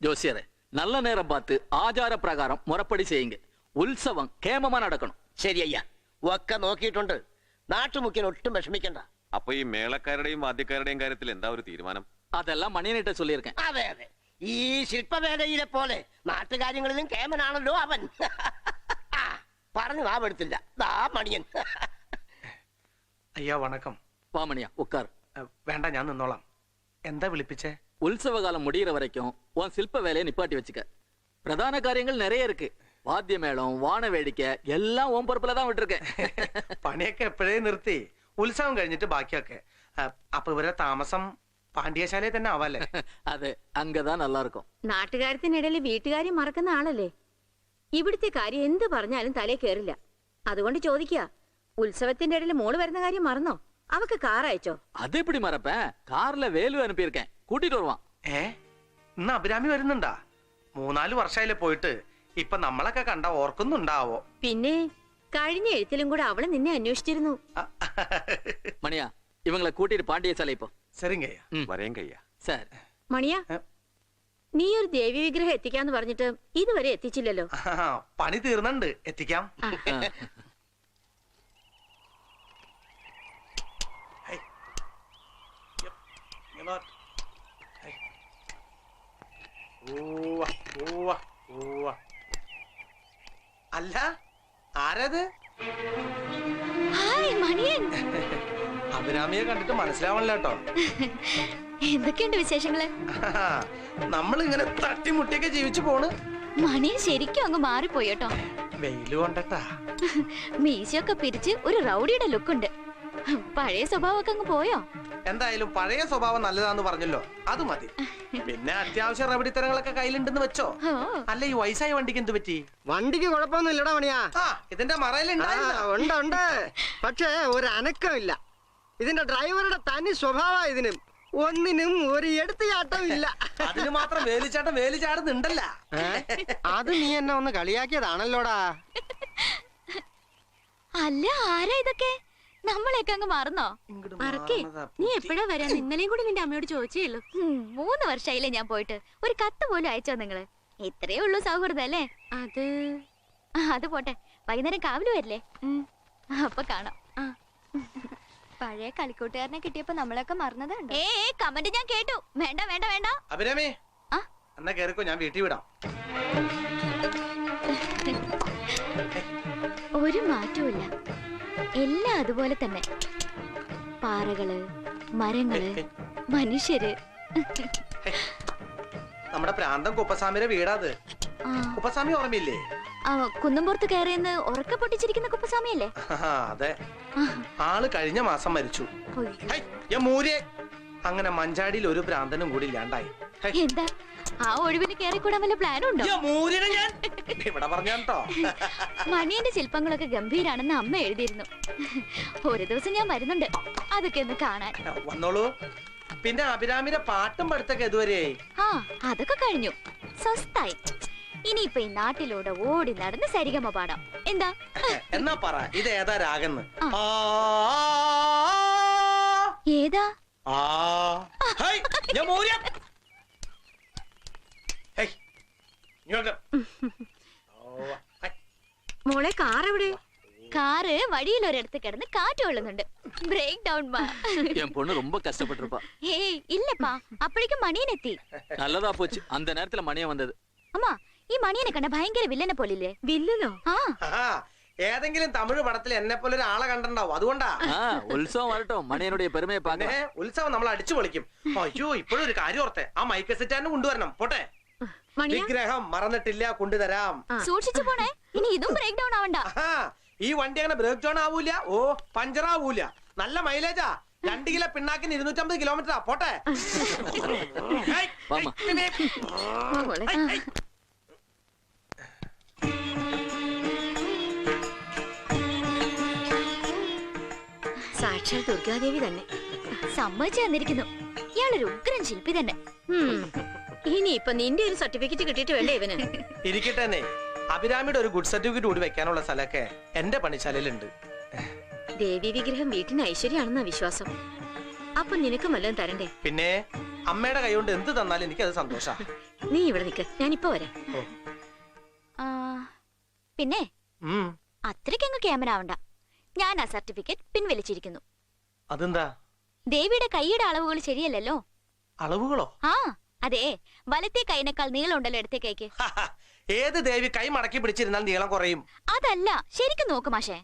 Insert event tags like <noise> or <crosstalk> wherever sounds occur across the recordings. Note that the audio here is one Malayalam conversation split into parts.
ஜோசியரே நல்ல நேரம் பார்த்து ஆச்சார பிரகாரம் முறைப்படி செய்யுங்க உற்சவம் கேமமா நடக்கணும் ശരി അയ്യ ഒക്കെ നോക്കിയിട്ടുണ്ട് നാട്ടുമുക്കിന് ഒട്ടും വിഷമിക്കണ്ട അപ്പൊ ഈ മേളക്കാരുടെയും വാദ്യക്കാരുടെയും കാര്യത്തിൽ എന്താ ഒരു തീരുമാനം அதெல்லாம் மணியனிட்ட சொல்லியிருக்கேன் അതെ അതെ ഈ ശില്പവേദയിലെ പോലെ നാട്ടുകാര്യങ്ങളിലും കേമനാണല്ലോ അവൻ <laughs> ആ, പറഞ്ഞു നാവെടുത്തില്ല ദാ മണിയൻ അയ്യാ വണക്കം வா மணியா உட்கார் അഹ് വേണ്ട ഞാൻ നിന്നോളാം എന്താ വിളിപ്പിച്ചേ உற்சவ காலம் முடியிற வரைக்கும் உன் சில்ப வேலையை நிப்பாட்டி வச்சுக்க பிரதான காரியங்கள் நிறைய இருக்கு வாத்திய மேளம் வான வேடிக்கை எல்லாம் உன் பொறுப்புல தான் விட்டுருக்கேன் <laughs> പണിയൊക്കെ എപ്പോഴേ നിർത്തി ഉത്സവം കഴിഞ്ഞിട്ട് ബാക്കിയൊക്കെ അഹ് അപ്പൊ ഇവരെ താമസം പാണ്ഡ്യശാലയിൽ തന്നെ ആവാല്ലേ <laughs> அது அங்கதான் நல்லா இருக்கும் നാട്ടുകാര്യത്തിനിടയിൽ വീട്ടുകാര്യം മറക്കുന്ന ആളല്ലേ ഇവിടുത്തെ കാര്യം എന്ത് പറഞ്ഞാലും തലേ കേറില്ല അതുകൊണ്ട് ചോദിക്കുക ഉത്സവത്തിന്റെ ഇടയിൽ മോള് വരുന്ന കാര്യം മറന്നോ അവക്ക് കാർ അയച്ചോ அது எப்படி மறப்பேன் கார்ல வேலு அனுப்பியிருக்கேன் കൂട്ടിട്ട് വരുവാ ഏ? ഇന്ന് അഭിരാമി വരുന്നുണ്ടാ? മൂന്നാൽ വർഷമായില്ലേ പോയിട്ട്. ഇപ്പൊ നമ്മളൊക്കെ കണ്ട ഓർക്കുന്നുണ്ടാവോ? പിന്നെ കഴിഞ്ഞ എഴുത്തിലും കൂടെ അവൾ നിന്നെ അന്വേഷിച്ചിരുന്നു. മണിയാ ഇവങ്ങളെ കൂട്ടിട്ട് പാണ്ടിയ സ്ഥലം ഇപ്പൊ സാർ. മണിയാ നീ ഒരു ദേവി വിഗ്രഹം എത്തിക്കാന്ന് പറഞ്ഞിട്ട് ഇതുവരെ എത്തിച്ചില്ലല്ലോ. പണി തീർന്നുണ്ട്. എത്തിക്കാം. അല്ല ആരത്? <laughs> അഭിരാമിയെ കണ്ടിട്ട് മനസ്സിലാവണല്ലോ കേട്ടോ. <laughs> എന്തൊക്കെയുണ്ട് വിശേഷങ്ങൾ? നമ്മൾ ഇങ്ങനെ തട്ടിമുട്ടിയൊക്കെ ജീവിച്ചു പോണ്. മണിയൻ ശരിക്കും അങ്ങ് മാറിപ്പോയി കേട്ടോ. വെയിൽ കൊണ്ടട്ടാ. <laughs> മീശയൊക്കെ പിരിച്ച് ഒരു റൗഡിയുടെ ലുക്കുണ്ട്. പഴയ സ്വഭാവമൊക്കെ അങ്ങ് പോയോ? എന്തായാലും പഴയ സ്വഭാവം നല്ലതാന്ന് പറഞ്ഞല്ലോ. അത് മതി. പിന്നെ അത്യാവശ്യ റബഡിത്തരങ്ങളൊക്കെ കയ്യിലുണ്ടെന്ന് വെച്ചോ. അല്ല ഈ വയസ്സായ വണ്ടിക്ക് എന്ത് പറ്റി? വണ്ടിക്ക് കുഴപ്പമൊന്നുമില്ലടാ മണിയാ. ഇതിന്റെ മറയിലുണ്ട് ഉണ്ട് ഉണ്ട്. പക്ഷേ ഒരു അനക്കമില്ല ഇതിന്റെ ഡ്രൈവറുടെ തനി സ്വഭാവ ഇതിനും. ഒന്നിനും ഒരു എടുത്തുചാട്ടം ഇല്ല. അതിന് മാത്രം വേലിച്ചാട്ടം വേലിച്ചാടുന്നുണ്ടല്ല? അത് നീ എന്നെ ഒന്ന് കളിയാക്കിയതാണല്ലോടാ. അല്ല ആരാ ഇതൊക്കെ? നമ്മളെയൊക്കെ അങ്ങ് മറന്നോ? മറക്കേ നീ എപ്പോഴാ വരാൻ? ഇന്നലെയും കൂടി നിന്റെ അമ്മയോട് ചോദിച്ചേ ഉള്ളൂ. മൂന്ന് വർഷമായില്ലേ ഞാൻ പോയിട്ട്. ഒരു കത്ത് പോലും അയച്ചോ നിങ്ങൾ? ഇത്രയേ ഉള്ളൂ സൗഹൃദം അല്ലേ? അത്? അത് പോട്ടെ. വൈകുന്നേരം കാവിൽ വരില്ലേ? അപ്പൊ കാണാം. പഴയ കളിക്കൂട്ടുകാരനെ കിട്ടിയപ്പോ നമ്മളൊക്കെ മറന്നതുണ്ട്? ഏ കമന്റ് ഞാൻ കേട്ടു. വേണ്ട വേണ്ട വേണ്ട. അഭിരാമി? എന്നാ കേറിക്കോ ഞാൻ വീട്ടിൽ വിടാം. ഒരു മാറ്റവുമില്ല. എല്ലാം അതുപോലെ തന്നെ. പാറകൾ മരങ്ങൾ മനുഷ്യര്. നമ്മുടെ പ്രാന്തം കുപ്പസ്വാമിയുടെ വീടാത്. കുപ്പസ്വാമി ഓർമ്മയില്ലേ? കുന്നമ്പുറത്ത് കയറിയെന്ന് ഉറക്ക പൊട്ടിച്ചിരിക്കുന്ന കുപ്പസ്വാമിയല്ലേ അതെ. ആൾ കഴിഞ്ഞ മാസം മരിച്ചു. അങ്ങനെ മഞ്ചാടിയിൽ ഒരു ഭ്രാന്തനും കൂടി ഇല്ലാണ്ടായി. എന്താ? ആ ഒഴിവിന് കയറിക്കൂടാൻ വല്ല പറഞ്ഞാട്ടോ മണിയന്റെ ശില്പങ്ങളൊക്കെ ഗംഭീരാണെന്ന് അമ്മ എഴുതിയിരുന്നു. ഒരു ദിവസം ഞാൻ വരുന്നുണ്ട്. അതൊക്കെ ഒന്ന് കാണാൻ. വന്നോളൂ. പിന്നെ അഭിരാമിന്റെ പാട്ടും പഠിത്തൊക്കെ ഇതുവരെ ആ അതൊക്കെ കഴിഞ്ഞു. സ്വസ്ഥായി. ഇനിയിപ്പൊ ഈ നാട്ടിലൂടെ ഓടി നടന്ന് സരിഗമ പാടാം. എന്താ? എന്നാ പറ ഇത് ഏതാ രാഗന്ന്? ഏതാ? ഞാൻ മൂര്യ ഹൈ, ഇങ്ങോട്ട്. ഓ, ഹൈ. മോളെ കാർ എവിടെ കാറ് വഴിയിൽ ഒരിടത്ത് കിടന്ന് കാറ്റ് കൊള്ളുന്നുണ്ട് ബ്രേക്ക് ഡൗൺ മാ என் பொண்ணு ரொம்ப கஷ்டப்பட்டிருப்பா ഏയ് ഇല്ലപ്പാ അപ്പോഴേക്കും മണിയനെത്തി நல்லதா போச்சு அந்த நேரத்துல மணியா வந்தது അമ്മ ഈ മണിയനെ കണ്ട ഭയങ്കര വില്ലനെ പോലില്ലേ വില്ലനോ ആ ആ, ഏതെങ്കിലും തമിഴ് പടത്തിൽ എന്നെ പോലെ ഒരാളെ കണ്ടിണ്ടാവും അതുകൊണ്ടാ ஆ, உற்சவம் வரட்டும் மணியனுடைய பெருமையை പിന്നെ பார்க்க ഉത്സവം നമ്മൾ അടിച്ചു പൊളിക്കും അയ്യോ ഇപ്പോഴും ഒരു കാര്യം ഓർത്തെ ആ മൈക്ക് സെറ്റാനും കൊണ്ടുവരണം പോട്ടെ മണിയ വിഗ്രഹം മറന്നിട്ടില്ല കൊണ്ടുതരാം. സൂക്ഷിച്ചു പോണേ. ഇനി ഇതും ബ്രേക്ക് ഡൗൺ ആവണ്ട. ഈ വണ്ടി അങ്ങനെ ബ്രേക്ക് ഡൗൺ ആവൂല. ഓ പഞ്ചർ ആവൂല. നല്ല മൈലേജാ രണ്ട് കിലോ പിണ്ണാക്കിന് ഇരുന്നൂറ്റമ്പത് കിലോമീറ്ററാ പോട്ടെ. <laughs> സാക്ഷാൽ ദുർഗാദേവി തന്നെ. സമ്മതിച്ചു തന്നിരിക്കുന്നു. ഇയാളൊരു ഉഗ്രൻ ശില്പി തന്നെ. ഉം. ഇപ്പൊ നിന്റെ ഒരു സർട്ടിഫിക്കറ്റ് കിട്ടിയിട്ട് വേണ്ടേ ഇവന്? ഇരിക്കട്ടെ തന്നെ അഭിരാമിയുടെ ഒരു ഗുഡ് സർട്ടിഫിക്കറ്റ് കൂടി വെക്കാനുള്ള സ്ഥലമൊക്കെ എന്റെ പണിശാലയിലുണ്ട്. ദേവി വിഗ്രഹം വീട്ടിന് ഐശ്വര്യാണെന്നാ വിശ്വാസം. അപ്പൊ നിനക്കും വല്ലതും തരണ്ടേ? പിന്നെ അമ്മയുടെ കൈ കൊണ്ട് എന്ത് തന്നാലും എനിക്ക് അത് സന്തോഷാ. നീ ഇവിടെ നിൽക്ക് ഞാനിപ്പോ വരാം. ആ, പിന്നെ? ഉം, അത്രയ്ക്കങ്ങ് ക്യാമറ ആവണ്ട. ഞാൻ ആ സർട്ടിഫിക്കറ്റ് പിൻവലിച്ചിരിക്കുന്നു. അതെന്താ? ദേവിയുടെ കൈയുടെ അളവുകൾ ശരിയല്ലല്ലോ? അളവുകളോ? ആ. അതെ വലത്തെ കൈനേക്കാൾ നീളമുണ്ടല്ലോ ഇടത്തെ കൈക്ക്. ഏത് ദേവി കൈ മടക്കി പിടിച്ചിരുന്നാൽ നീളം കുറയും? അതല്ല ശരിക്കും നോക്ക് മാഷേ.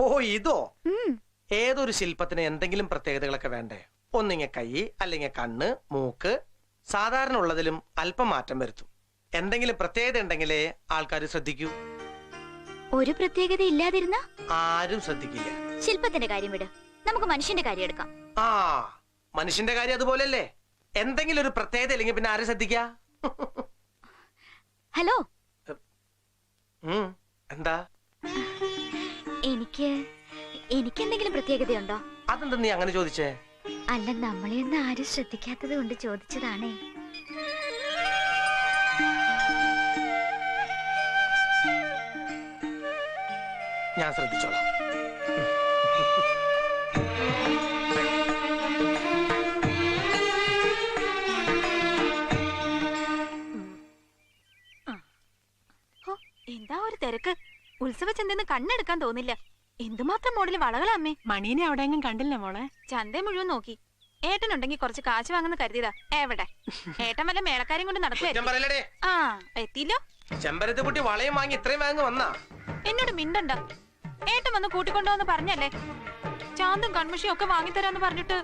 ഓ ഇതോ? ഉം, ഏതൊരു ശില്പത്തിന് എന്തെങ്കിലും പ്രത്യേകതകളൊക്കെ വേണ്ടേ? ഒന്നിങ്ങ കൈ അല്ലെങ്കിൽ കണ്ണ് മൂക്ക് സാധാരണ ഉള്ളതിലും അല്പം മാറ്റം വരുത്തും. എന്തെങ്കിലും പ്രത്യേകത ഉണ്ടെങ്കിലേ ആൾക്കാർ ശ്രദ്ധിക്കൂ. ഒരു പ്രത്യേകത ഇല്ലാതിരുന്ന? ആരും ശ്രദ്ധിക്കില്ല. ശില്പത്തിന്റെ കാര്യം വിട്. നമുക്ക് മനുഷ്യന്റെ കാര്യം എടുക്കാം. ആ മനുഷ്യന്റെ കാര്യം അതുപോലെയല്ലേ? എന്തെങ്കിലും ഒരു പ്രത്യേകത ഇല്ലെങ്കിൽ പിന്നെ ആരും ശ്രദ്ധിക്ക? ഹലോ? എന്താ? എനിക്ക് എനിക്ക് എന്തെങ്കിലും പ്രത്യേകതയുണ്ടോ? അതെന്താ നീ അങ്ങനെ ചോദിച്ചേ? അല്ല നമ്മളെ ഒന്നും ആരും ശ്രദ്ധിക്കാത്തത് കൊണ്ട് ചോദിച്ചതാണേ. ഞാൻ ശ്രദ്ധിച്ചോളാം. ഒരു തിരക്ക്. ഉത്സവ ചന്തന്ന് കണ്ണെടുക്കാൻ തോന്നില്ല. എന്തുമാത്രം മോഡൽ വളകളമ്മേ മണീനെ അവിടെയെങ്കിലും കണ്ടില്ല മോളെ? ചന്ത മുഴുവൻ നോക്കി. ഏട്ടനുണ്ടെങ്കിൽ കുറച്ച് കാശ് വാങ്ങുന്ന കരുതിയതാ. എവിടെ? ഏട്ടൻ വല്ല മേളക്കാരും കൊണ്ട് നടക്കുവായിരുന്നു ആ എത്തിയില്ലോ? ചെമ്പരത്തി കുട്ടി വളയും വാങ്ങി ഇത്രയും വാങ്ങി വന്നാ? എന്നോട് മിണ്ടണ്ട. ഏട്ടൻ വന്ന് കൂട്ടിക്കൊണ്ടോന്ന് പറഞ്ഞല്ലേ? ചാന്തും കൺമുഷിയും ഒക്കെ വാങ്ങിത്തരാന്ന് പറഞ്ഞിട്ട്.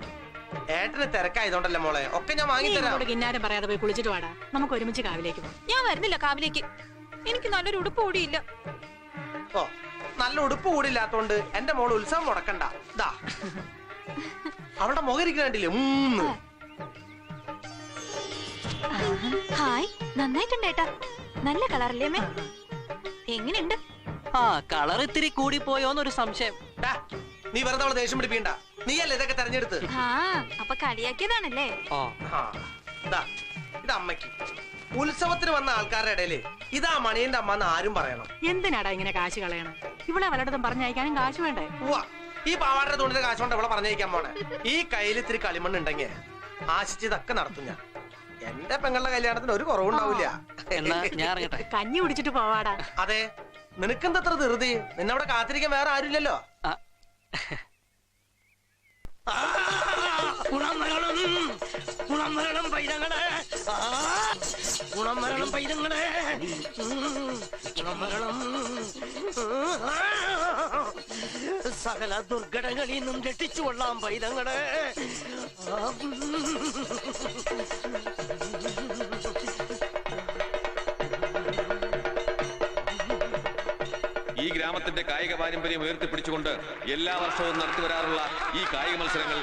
ഏട്ടന് തിരക്കായതുകൊണ്ടല്ലേ മോളെ? ഒക്കെ ഞാൻ വാങ്ങി വാങ്ങിത്തരാം. ഇങ്ങോട്ട് കിന്നാരം പറയാതെ പോയി കുളിച്ചിട്ട് വാടാ. നമുക്ക് ഒരുമിച്ച് കാവിലേക്ക് പോകാം ഞാൻ വരുന്നില്ല കാവിലേക്ക്. എനിക്ക് നല്ലൊരു ഉടുപ്പ് കൂടിയില്ല. ഓ നല്ല ഉടുപ്പ് കൂടില്ലാത്തോണ്ട് എന്റെ മോൾ ഉത്സവം മുടക്കണ്ട. ദാ. അവളുടെ മുഖം ഇരിക്കണ്ടില്ലേ മൂന്ന്. ഹായ് നന്നായിട്ടുണ്ട് ഏട്ടാ. നല്ല കളറല്ലേ അമ്മേ? എങ്ങനെയുണ്ട്? ആ കളർ ഇത്തിരി കൂടി പോയോന്നൊരു സംശയം നീ വെറുതെ അവളെ ദേഷ്യം പിടിപ്പിക്കണ്ട. നീയല്ലേ ഇതൊക്കെ തെരഞ്ഞെടുത്ത്? ആ അപ്പൊ കളിയാക്കിയതാണല്ലേ? ഓ ആ, ദാ, ഇത് അമ്മയ്ക്ക്. ഉത്സവത്തിന് വന്ന ആൾക്കാരുടെ ഇടയിൽ ഇതാ മണിയന്റെ അമ്മ എന്ന് ആരും പറയണം. എന്തിനാടാ ഇങ്ങനെ കാശ് കളയണം ഇവിടെ വല്ലയിടത്തും പറഞ്ഞയക്കാനും കാശ് വേണ്ടേ? ഉവ്വ, ഈ പാവാടയുടെ തുണിന്റെ കാശ് കൊണ്ട് ഇവിടെ പറഞ്ഞയക്കാൻ പോണേ. ഈ കയ്യിൽ ഇത്തിരി കളിമണ്ണ് ഉണ്ടെങ്കിൽ ആശിച്ചതൊക്കെ നടത്തും ഞാൻ. എന്റെ പെങ്ങളുടെ കല്യാണത്തിന് ഒരു കുറവുണ്ടാവില്ല. എന്നാ ഞാൻ ഇറങ്ങട്ടെ. <laughs> കഞ്ഞി കുടിച്ചിട്ട് പോവാടാ. അതെ. നിനക്കെന്തത്ര ധൃതി? നിന്നവിടെ കാത്തിരിക്കാൻ വേറെ ആരുമില്ലല്ലോ. ആ, സകല ദുർഘടങ്ങളിൽ നിന്നും രക്ഷിച്ചുകൊള്ളാം പൈതങ്ങളെ. ഈ ഗ്രാമത്തിന്റെ കായിക പാരമ്പര്യം ഉയർത്തിപ്പിടിച്ചുകൊണ്ട് എല്ലാ വർഷവും നടത്തിവരാറുള്ള ഈ കായിക മത്സരങ്ങൾ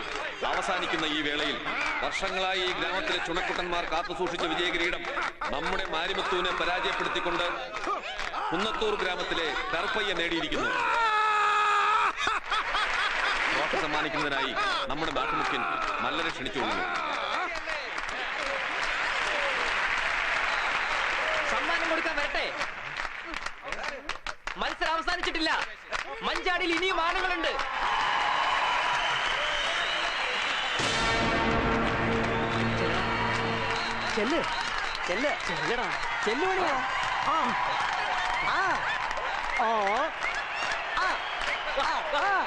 അവസാനിക്കുന്ന ഈ വേളയിൽ വർഷങ്ങളായി ഈ ഗ്രാമത്തിലെ ചുണക്കുട്ടന്മാർ കാത്തുസൂക്ഷിച്ച വിജയകിരീടം നമ്മുടെ മാരിമുത്തുവിനെ പരാജയപ്പെടുത്തിക്കൊണ്ട് കുന്നത്തൂർ ഗ്രാമത്തിലെ കറുപ്പയ്യ നേടിയിരിക്കുന്നു. സമ്മാനിക്കുന്നതിനായി നമ്മുടെ നാട്ടുമുഖ്യൻ മല്ലരെ ക്ഷണിച്ചുകൊള്ളുന്നു സമ്മാനം കൊടുക്കാൻ വരട്ടെ? മത്സരം അവസാനിച്ചിട്ടില്ല. മഞ്ചാടിയിൽ ഇനിയും ആനകളുണ്ട്. ചെല്ല്. ചെല്ല്. ചെല്ലടാ. ചെല്ലുമണിയാ ആ. ആ. ഓ. ആ. ആ.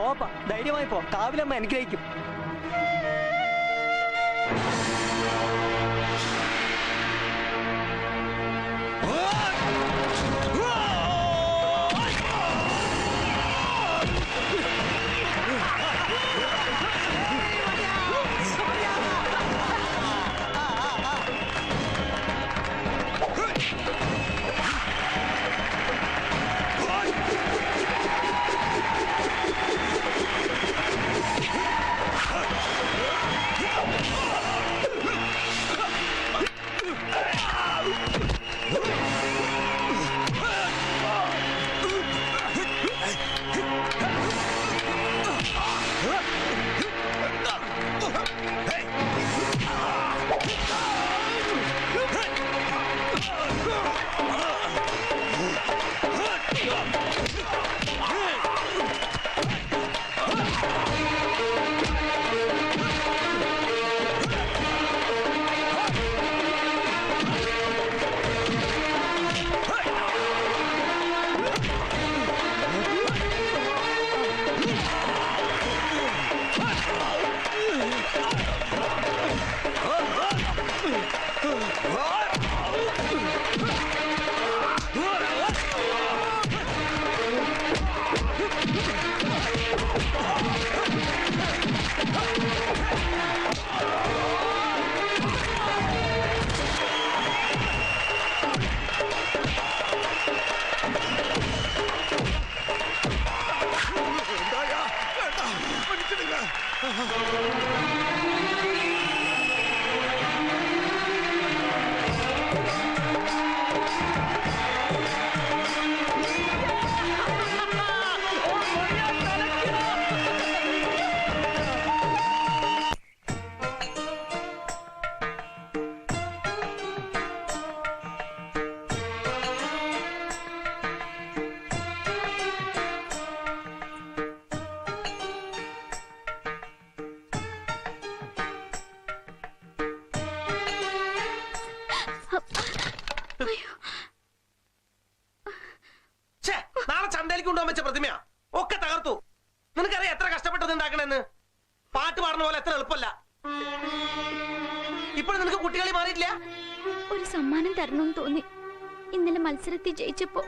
പോപ്പാ. ധൈര്യമായി പോ. കാവിലമ്മ അനുഗ്രഹിക്കും. മത്സരത്തിൽ ജയിച്ചപ്പോ.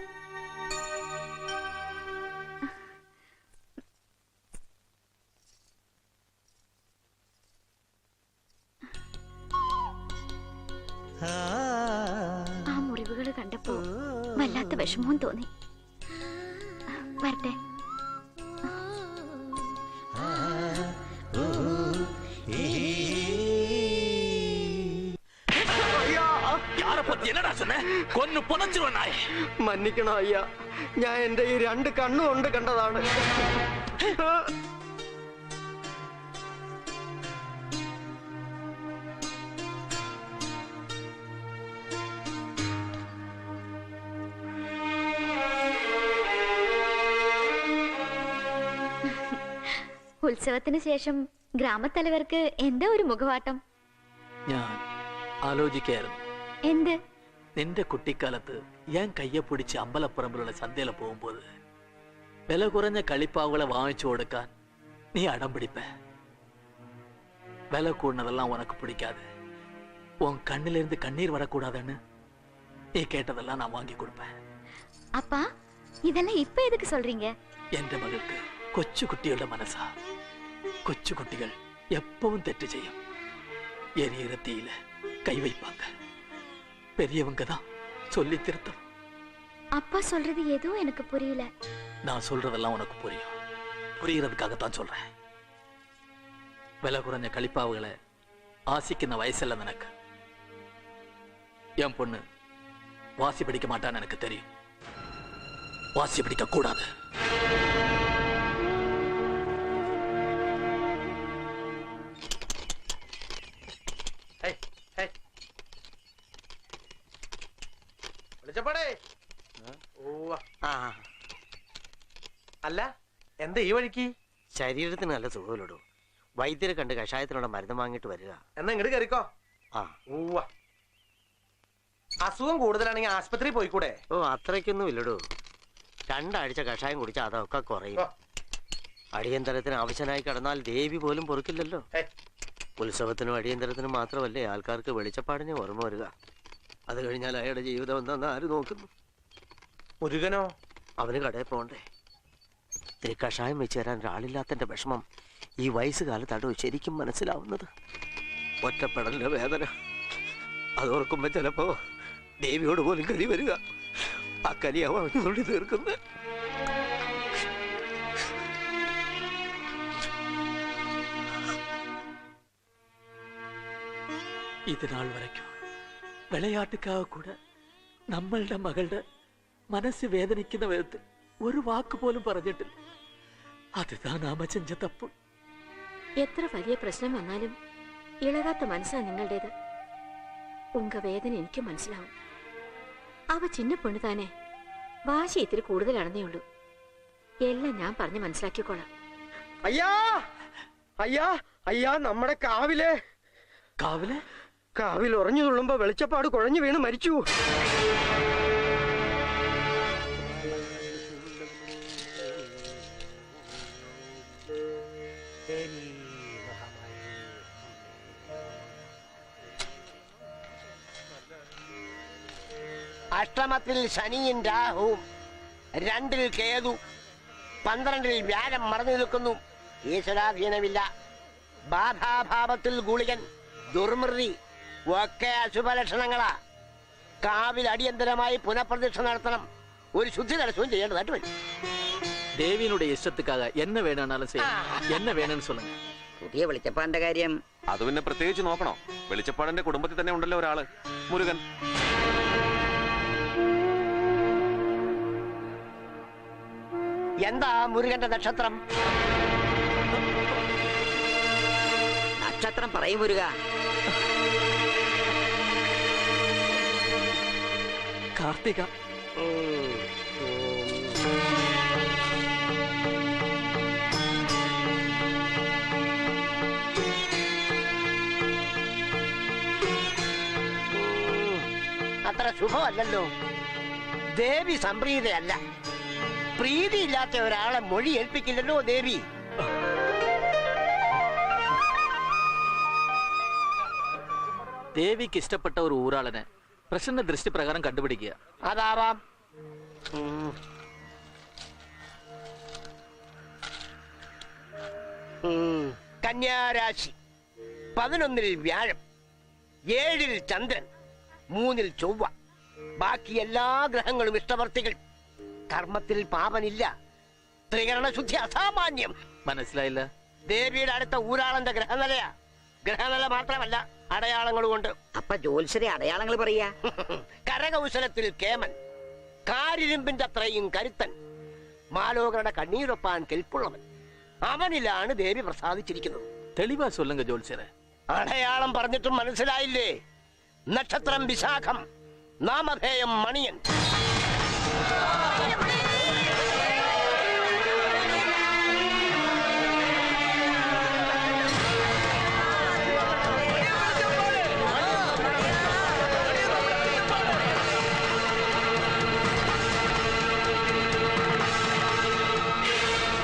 ആ മുറിവുകൾ കണ്ടപ്പോ വല്ലാത്ത വിഷമവും തോന്നി. വരട്ടെ. ദാസനെ കൊന്നു പുതച്ചുവനായി മന്നിക്കണോ അയ്യ. ഞാൻ എന്റെ ഈ രണ്ട് കണ്ണുകൊണ്ട് കണ്ടതാണ്. ഉത്സവത്തിന് ശേഷം ഗ്രാമത്തലവർക്ക് എന്താ ഒരു മുഖവാട്ടം? ഞാൻ ആലോചിക്കായിരുന്നു. എന്ത്? നിന്റെ കുട്ടിക്കാലത്ത് ഞാൻ കയ്യെ പിടിച്ച് അമ്പലപ്പറമ്പിലുള്ള ചന്തയില പോകുമ്പോൾ വില കുറഞ്ഞ കളിപ്പാവുകളെ വാങ്ങിച്ചു കൊടുക്കാൻ നീ അടം പിടിപ്പ விலை கூடினதெல்லாம் உனக்கு பிடிக்காது உன் கண்ணிலிருந்து கண்ணீர் வரக்கூடாதுன்னு நீ கேட்டதெல்லாம் நான் வாங்கி கொடுப்பேன் அப்பா இதெல்லாம் இப்ப எதுக்கு சொல்றீங்க എന്റെ മകൾക്ക് കൊച്ചുകുട്ടികളുടെ മനസ്സാ കൊച്ചുകുട്ടികൾ எப்பவும் തെറ്റ് ചെയ്യും எரியிற தீயில கை வைப்பாங்க பெரியவங்க தான் சொல்லி திருத்தம். அப்பா சொல்றது எதுவும் எனக்கு புரியல. நான் சொல்றதெல்லாம் உனக்கு புரியும். புரியறதுக்காகத்தான் சொல்றேன். விலை குறைஞ்ச கழிப்பாவுகளை ஆசிக்கின வயசில் எனக்கு என் பொண்ணு வாசி பிடிக்க மாட்டான்னு எனக்கு தெரியும். வாசி படிக்க கூடாது. ആ. അല്ല എന്താ ഈ വഴിക്ക്? ശരീരത്തിന് നല്ല സുഖമില്ലടോ. വൈദ്യരെ കണ്ട് കഷായത്തിനുള്ള മരുന്ന് വാങ്ങിയിട്ട് വരിക. എന്നാ ഇങ്ങോട്ട് കയറിക്കോ. ആ. ഊവ അസുഖം കൂടുതലാണെങ്കിൽ ആസ്പത്രി പോയിക്കൂടെ? ഓ അത്രയ്ക്കൊന്നും ഇല്ലടോ. രണ്ടാഴ്ച കഷായം കുടിച്ചാൽ അതൊക്കെ കുറയും. അടിയന്തരത്തിന് ആവശ്യനായി കിടന്നാൽ ദേവി പോലും പൊറുക്കില്ലല്ലോ. ഉത്സവത്തിനും അടിയന്തരത്തിനും മാത്രമല്ലേ ആൾക്കാർക്ക് വെളിച്ചപ്പാടിനെ ഓർമ്മ വരിക. അത് കഴിഞ്ഞാൽ അയാളുടെ ജീവിതം എന്താന്ന് ആര് നോക്കുന്നു? മുരുകനോ? അവന് കടയിൽ പോണ്ടേ ഇത്തിരി കഷായം വെച്ച് തരാൻ ഒരാളില്ലാത്തന്റെ വിഷമം ഈ വയസ്സുകാലത്താണ് ശരിക്കും മനസ്സിലാവുന്നത്? ഒറ്റപ്പെടലിന്റെ വേദന. അതോർക്കുമ്പോൾ ചിലപ്പോ ദേവിയോട് പോലും കരി വരിക. ആ കലിയാവാൻ നുള്ളി തീർക്കുന്നത് ഇതിനാൾ വരയ്ക്കും. വിളയാട്ടുകാവ് കൂടെ നമ്മളുടെ മകളുടെ മനസ്സ് വേദനിക്കുന്ന വിധത്തിൽ ഒരു വാക്ക് പോലും പറഞ്ഞിട്ടില്ല. അതുതാ നാമ ചെഞ്ച തപ്പ്. എത്ര വലിയ പ്രശ്നം വന്നാലും ഇളകാത്ത മനസ്സാണ് നിങ്ങളുടേത്. ഉങ്ക വേദന എനിക്ക് മനസ്സിലാവും. അവ ചിന്ന പെണ്ണു താനെ വാശി ഇത്തിരി കൂടുതലാണെന്നേ ഉള്ളൂ. എല്ലാം ഞാൻ പറഞ്ഞ് മനസ്സിലാക്കിക്കോളാം. അയ്യാ! അയ്യാ! അയ്യാ നമ്മുടെ കാവിലെ. കാവിലെ? കാവിൽ ഉറഞ്ഞു തുള്ളുമ്പോ വെളിച്ചപ്പാട് കുഴഞ്ഞു വീണ് മരിച്ചു. അഷ്ടമത്തിൽ ശനിയും രാഹുവും രണ്ടിൽ കേതു പന്ത്രണ്ടിൽ വ്യാഴം മറന്നു നിൽക്കുന്നു. ഈശ്വരാധീനമില്ല. ബാധാഭാവത്തിൽ ഗുളികൻ ദുർമൃതി ഒക്കെ അശുഭലക്ഷണങ്ങളാ കാവിൽ അടിയന്തരമായി പുനഃപ്രതിഷ്ഠ നടത്തണം ഒരു ശുദ്ധി തടസ്സവും ചെയ്യേണ്ടതായിട്ട് വരും தேவியினுடைய இஷ்டத்துக்காக என்ன வேணும்னாலும் செய்யும் என்ன வேணும்னு சொல்லுங்க പുതിയ വെളിച്ചപ്പാടിന്റെ കാര്യം അത് പിന്നെ പ്രത്യേകിച്ച് നോക്കണോ വെളിച്ചപ്പാടിന്റെ കുടുംബത്തിൽ തന്നെ ഉണ്ടല്ലോ ഒരാള് മുരുകൻ എന്താ മുരുകന്റെ നക്ഷത്രം നക്ഷത്രം പറയും മുരുക കാർത്തിക. അത്ര ശുഭമല്ലല്ലോ. ദേവി സംപ്രീതയല്ല. പ്രീതിയില്ലാത്ത ഒരാളെ മൊഴി ഏൽപ്പിക്കില്ലല്ലോ ദേവി. ദേവിക്ക് ഇഷ്ടപ്പെട്ട ഒരു ഊരാളനെ പ്രസന്ന ദൃഷ്ടി പ്രകാരം കണ്ടുപിടിക്കുക. അതാവാം. കന്യാരാശി പതിനൊന്നിൽ വ്യാഴം ഏഴിൽ ചന്ദ്രൻ മൂന്നിൽ ചൊവ്വ. ബാക്കി എല്ലാ ഗ്രഹങ്ങളും ഇഷ്ടവർത്തികൾ. കർമ്മത്തിൽ പാപനില്ല. ത്രികരണ ശുദ്ധി അസാമാന്യം. മനസ്സിലായില്ല? ദേവിയുടെ അടുത്ത ഊരാളന്റെ ഗ്രഹനിലയാ. ഗ്രഹനില മാത്രമല്ല അടയാളങ്ങൾ കൊണ്ട്. അപ്പൊ ജ്യോത്സരെ അടയാളങ്ങൾ പറയാ? <laughs> കരകൗശലത്തിൽ കേമൻ കാരിരുമ്പിന്റെ അത്രയും കരുത്തൻ മാലോകരുടെ കണ്ണീരൊപ്പാൻ കെൽപ്പുള്ളവൻ. അവനിലാണ് ദേവി പ്രസാദിച്ചിരിക്കുന്നത്. തെളിവാ സൊല്ലുങ്ക ജ്യോത്സരെ അടയാളം പറഞ്ഞിട്ടും മനസ്സിലായില്ലേ? നക്ഷത്രം വിശാഖം നാമധേയം മണിയൻ.